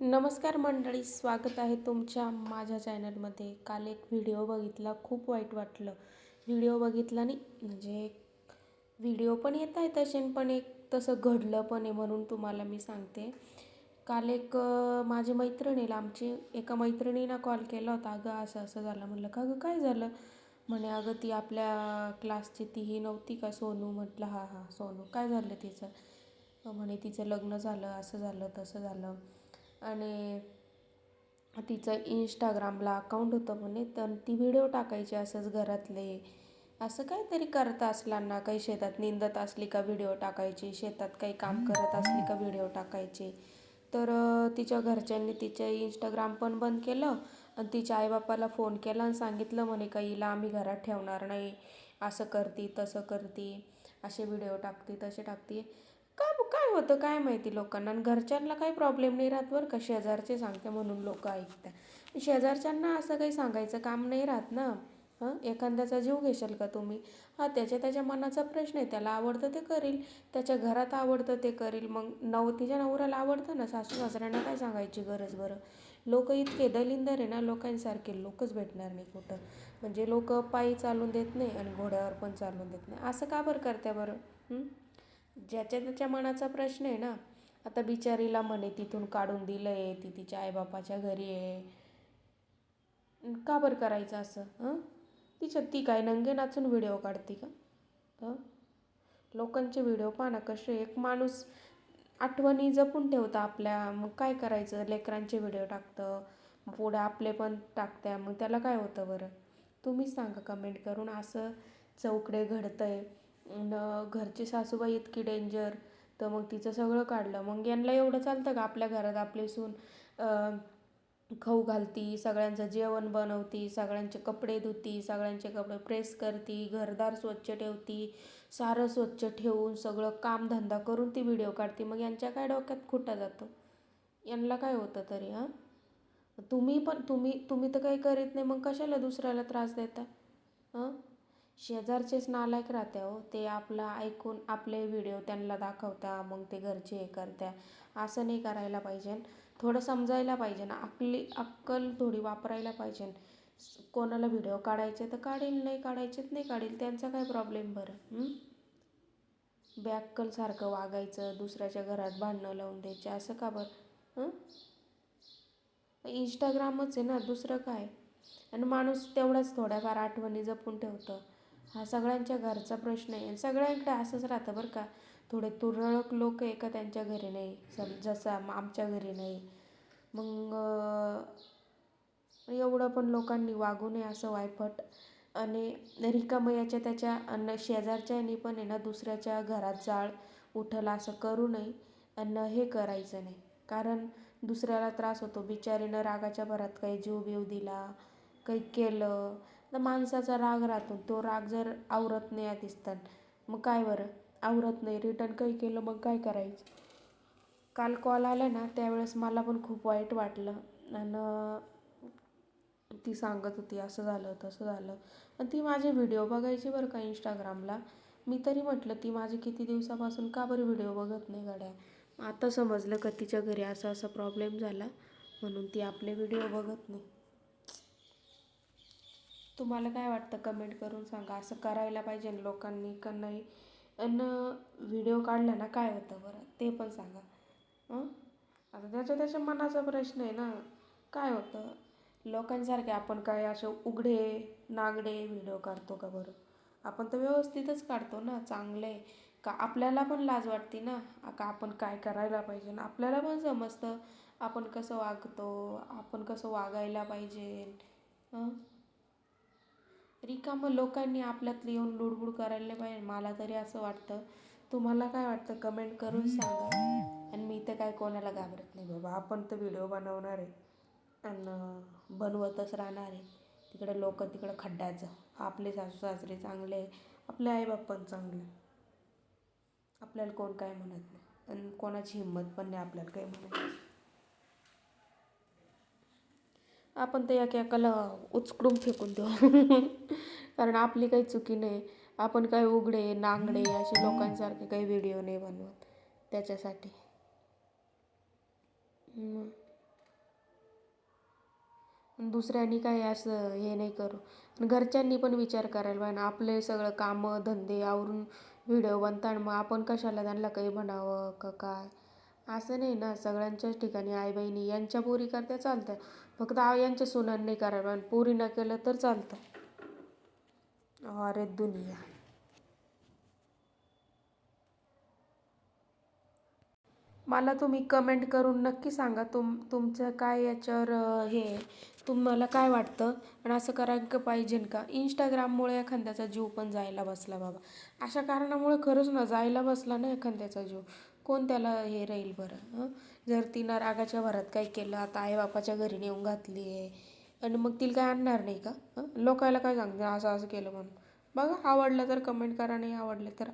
नमस्कार मंडळी स्वागत आहे तुमच्या माझ्या चॅनलमध्ये. काल एक व्हिडिओ बघितला खूप वाईट वाटलं. व्हिडिओ बघितला नाही म्हणजे व्हिडिओ पण येत आहे तसे पण एक तसं घडलं पण आहे म्हणून तुम्हाला मी सांगते. काल एक माझ्या मैत्रिणीला आमची एका मैत्रिणीनं कॉल केला होता. अगं असं असं झालं. म्हटलं का गं काय झालं? म्हणे अगं ती आपल्या क्लासची ती ही नव्हती का सोनू? म्हटलं हां हां सोनू काय झालं तिचं? म्हणे तिचं लग्न झालं असं झालं तसं झालं. आणि तिचं इंस्टाग्रामला अकाउंट होतं म्हणे तर ती व्हिडिओ टाकायची असंच घरातले. असं काहीतरी करत असलांना काही शेतात निंदत असली का व्हिडिओ टाकायची शेतात काही काम करत असली का व्हिडिओ टाकायचे. तर तिच्या घरच्यांनी तिचे इंस्टाग्राम पण बंद केलं आणि तिच्या आईबापाला फोन केला आणि सांगितलं म्हणे का हिला आम्ही घरात ठेवणार नाही. असं करती तसं करती. असे व्हिडिओ टाकते तसे टाकते. काय काय होतं काय माहिती लोकांना? आणि घरच्यांना काही प्रॉब्लेम नाही राहत बरं का? शेजारचे सांगते म्हणून लोक ऐकतात. शेजारच्यांना असं काही सांगायचं काम नाही राहत ना? हां? एखाद्याचा जीव घेशाल का तुम्ही? हा त्याच्या त्याच्या मनाचा प्रश्न आहे. त्याला आवडतं ते करील. त्याच्या घरात आवडतं ते करील. मग नव तिच्या नवऱ्याला आवडतं ना? सासू सासऱ्यांना काय सांगायची गरज बरं? लोक इतके दलिंदर आहे ना? लोकांसारखे लोकच भेटणार नाही कुठं. म्हणजे लोक पायी चालून देत नाही आणि घोड्यावर पण चालून देत नाही. असं का बरं करते बरं? ज्याच्या त्याच्या मनाचा प्रश्न आहे ना आता बिचारीला म्हणे तिथून काढून दिलं आहे ती तिच्या आईबापाच्या घरी आहे. का बरं करायचं असं हं? तिच्या ती काय नंगे नाचून व्हिडिओ काढते का? हं? लोकांचे व्हिडिओ पहा ना कसे एक माणूस आठवणी जपून ठेवतं आपल्या मग काय करायचं? लेकरांचे व्हिडिओ टाकतं पुढे आपले पण टाकत्या मग त्याला काय होतं बरं? तुम्हीच सांगा कमेंट करून असं चौकडे घडतं आहे न घरची सासूबाई इतकी डेंजर तर मग तिचं सगळं काढलं. मग यांना एवढं चालतं का आपल्या घरात आपली सून खाऊ घालती सगळ्यांचं जेवण बनवती सगळ्यांचे कपडे धुती सगळ्यांचे कपडे प्रेस करती घरदार स्वच्छ ठेवती सारं स्वच्छ ठेवून सगळं कामधंदा करून ती व्हिडिओ काढते. मग यांच्या काय डोक्यात खुटा जातो? यांना काय होतं तरी हां? तुम्ही पण तुम्ही तुम्ही तर काही करीत नाही मग कशाला दुसऱ्याला त्रास देता? हां? शेजारचेच नालायक राहत्या हो. ते आपला ऐकून आपले व्हिडिओ त्यांना दाखवता मग ते घरचे हे करत्या. असं नाही करायला पाहिजे. थोडं समजायला पाहिजे ना. आपली अक्कल थोडी वापरायला पाहिजे. कोणाला व्हिडिओ काढायचे तर काढील नाही काढायचेत नाही काढील. त्यांचा काय प्रॉब्लेम बरं? बॅक्कलसारखं वागायचं दुसऱ्याच्या घरात भांडणं लावून द्यायचे असं का बरं? हं? इंस्टाग्रामच आहे ना दुसरं काय? आणि माणूस तेवढाच थोड्याफार आठवणी जपून ठेवतं. हा सगळ्यांच्या घरचा प्रश्न आहे. सगळ्यांकडे असंच राहतं बरं का. थोडे तुरळक लोक आहे का त्यांच्या घरी नाही. सम जसं आम- आमच्या घरी नाही. मग एवढं पण लोकांनी वागू नये असं वायफट. आणि रिकामयाच्या त्याच्या अन्न शेजारच्यानी पण आहे ना दुसऱ्याच्या घरात जाळ उठला असं करू नये. अन्न हे करायचं नाही. कारण दुसऱ्याला त्रास होतो. बिचारीनं रागाच्या भरात काही जीव बिव दिला काही केलं तर माणसाचा राग राहतो. तो राग जर आवरत नाही आधीच तर. मग काय बरं? आवरत नाही. रिटर्न काही केलं मग काय करायचं? काल कॉल आला ना त्यावेळेस मला पण खूप वाईट वाटलं. आणि ती सांगत होती असं झालं तसं झालं. आणि ती माझे व्हिडिओ बघायची बरं का इंस्टाग्रामला मी तरी म्हटलं ती माझी किती दिवसापासून का बरं व्हिडिओ बघत नाही गाड्या? आता समजलं का तिच्या घरी असा असा प्रॉब्लेम झाला म्हणून ती आपले व्हिडिओ बघत नाही. तुम्हाला काय वाटतं? कमेंट करून सांगा. असं करायला पाहिजे लोकांनी का नाही? आणि व्हिडिओ काढला ना काय होतं बरं? ते पण सांगा. हं? आता त्याच्या त्याच्या मनाचा प्रश्न आहे ना. काय होतं? लोकांसारखे आपण काय असे उघडे नागडे व्हिडिओ काढतो का बरं? आपण तर व्यवस्थितच काढतो ना. चांगले. का आपल्याला पण लाज वाटते ना? का आपण काय करायला पाहिजे? ना आपल्याला पण समजतं आपण कसं वागतो आपण कसं वागायला पाहिजे. हं? रिकामं लोकांनी आपल्यातली येऊन लुडबुड करायला नाही पाहिजे. मला तरी असं वाटतं. तुम्हाला काय वाटतं? कमेंट करून सांगा. आणि मी तर काय कोणाला घाबरत नाही बाबा. आपण तर व्हिडिओ बनवणार आहे. आणि बनवतच राहणार आहे. तिकडे लोक तिकडं खड्ड्याचं. आपले सासू सासरे चांगले आपले आईबाप पण चांगले आपल्याला कोण काय म्हणत नाही. आणि कोणाची हिंमत पण नाही आपल्याला काही म्हणायची आपण तर या एकाला उचकडून फेकून देऊ. कारण आपली काही चुकी नाही. आपण काय उघडे नांगडे असे लोकांसारखे काही व्हिडिओ नाही बनवत. त्याच्यासाठी. दुसऱ्यांनी काही असं हे नाही करू. घरच्यांनी पण विचार करायला पाहिजे. आपले सगळं कामं धंदे आवरून व्हिडिओ बनतात. मग आपण कशाला त्यांना काही म्हणावं का काय? असं नाही ना सगळ्यांच्याच ठिकाणी आई बहिणी यांच्या पोरी करत्या चालतं. फक्त आ यांच्या सुनांनी नाही करायला पोरी न केलं तर चालतं. अरे दुनिया. मला तुम्ही कमेंट करून नक्की सांगा तुम तुमचं काय याच्यावर हे तुम्हाला काय वाटतं? आणि असं करायला पाहिजे का? इंस्टाग्राममुळे एखाद्याचा जीव पण जायला बसला बाबा. अशा कारणामुळे खरंच ना जायला बसला ना एखाद्याचा जीव. कोण त्याला हे राहील बरं जर तिनं रागाच्या भरात काही केलं आता आईबापाच्या घरी नेऊन घातली आहे आणि मग तिला काय आणणार नाही का लोकायला काय सांगते असं असं केलं म्हणून? बघा आवडलं तर कमेंट करा नाही आवडलं तर